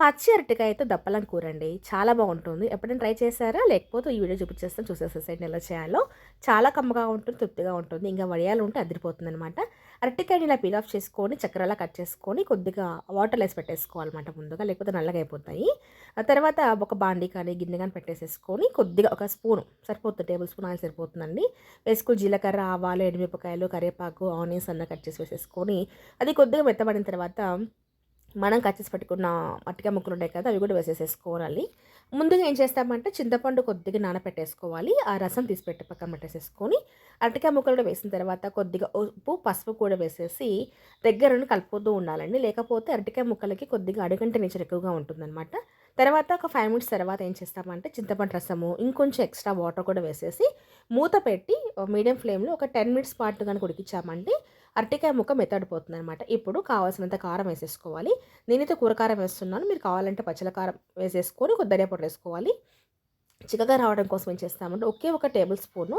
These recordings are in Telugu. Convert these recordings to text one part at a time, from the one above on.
పచ్చి అరటికాయతో దప్పలం కూర అండి చాలా బాగుంటుంది. ఎప్పుడైనా ట్రై చేశారా? లేకపోతే ఈ వీడియో చూపించేస్తాను. చూసేసేసండి ఎలా చేయాలో. చాలా కమ్మగా ఉంటుంది తృప్తిగా ఉంటుంది. ఇంకా వడియాలు ఉంటే అదిరిపోతుంది అనమాట అరటికాయని ఇలా పీల్ ఆఫ్ చేసుకొని చక్కెరలా కట్ చేసుకొని కొద్దిగా వాటర్ వేసి పెట్టేసుకోవాలన్నమాట ముందుగా. లేకపోతే నల్లగా అయిపోతాయి. ఆ తర్వాత ఒక బాండి కానీ గిన్నె కానీ పెట్టేసేసుకొని కొద్దిగా ఒక స్పూన్ సరిపోతుంది. టేబుల్ స్పూన్ ఆయిల్ సరిపోతుందండి. వేసుకుని జీలకర్ర ఆవాలు ఎండుమిరపకాయలు కరివేపాకు ఆనియన్స్ అన్న కట్ చేసి వేసేసుకొని అది కొద్దిగా మెత్తబడిన తర్వాత మనం కచ్చేసి పెట్టుకున్న మట్టిగా ముక్కలు ఉంటాయి కదా అవి కూడా వేసేసేసుకోవాలి. ముందుగా ఏం చేస్తామంటే చింతపండు కొద్దిగా నానపెట్టేసుకోవాలి. ఆ రసం తీసి పెట్టి పక్కన పెట్టేసేసుకొని అరటికాయ ముక్కలు కూడా వేసిన తర్వాత కొద్దిగా ఉప్పు పసుపు కూడా వేసేసి దగ్గరను కలుపుతూ ఉండాలండి. లేకపోతే అరటికాయ ముక్కలకి కొద్దిగా అడుగంట నేచర్ ఎక్కువగా ఉంటుందన్నమాట. తర్వాత ఒక ఫైవ్ మినిట్స్ తర్వాత ఏం చేస్తామంటే చింతపండు రసము ఇంకొంచెం ఎక్స్ట్రా వాటర్ కూడా వేసేసి మూత పెట్టి మీడియం ఫ్లేమ్లో ఒక టెన్ మినిట్స్ పాటు కనుక ఉడికించామంటే అరటికాయ ముక్క మెత్తడిపోతుంది అనమాట ఇప్పుడు కావాల్సినంత కారం వేసేసుకోవాలి. నేనైతే కూరకారం వేస్తున్నాను. మీరు కావాలంటే పచ్చల కారం వేసేసుకొని కొద్దిగా పొడి వేసుకోవాలి. చిక్కగా రావడం కోసం ఏం చేస్తామంటే ఒకే ఒక టేబుల్ స్పూను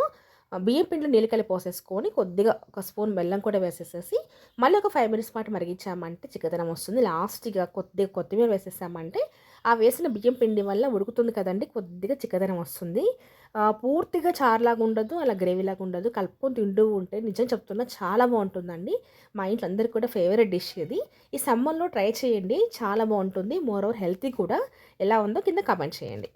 బియ్యం పిండిలో నీళ్ళు కలిపి పోసేసుకొని కొద్దిగా ఒక స్పూన్ బెల్లం కూడా వేసేసేసి మళ్ళీ ఒక ఫైవ్ మినిట్స్ పాటు మరిగించామంటే చిక్కదనం వస్తుంది. లాస్ట్గా కొద్దిగా కొత్తిమీర వేసేసామంటే ఆ వేసిన బియ్యం పిండి వల్ల ఉడుకుతుంది కదండి కొద్దిగా చిక్కదనం వస్తుంది. పూర్తిగా చారులాగా ఉండదు అలా గ్రేవీలాగా ఉండదు. కలుపుకొని తింటూ ఉంటే నిజం చెప్తున్నా చాలా బాగుంటుందండి. మా ఇంట్లో అందరికీ కూడా ఫేవరెట్ డిష్ ఇది. ఈ సమ్మర్లో ట్రై చేయండి చాలా బాగుంటుంది. మోర్ ఓవర్ హెల్తీ కూడా ఎలా ఉందో కింద కమెంట్ చేయండి.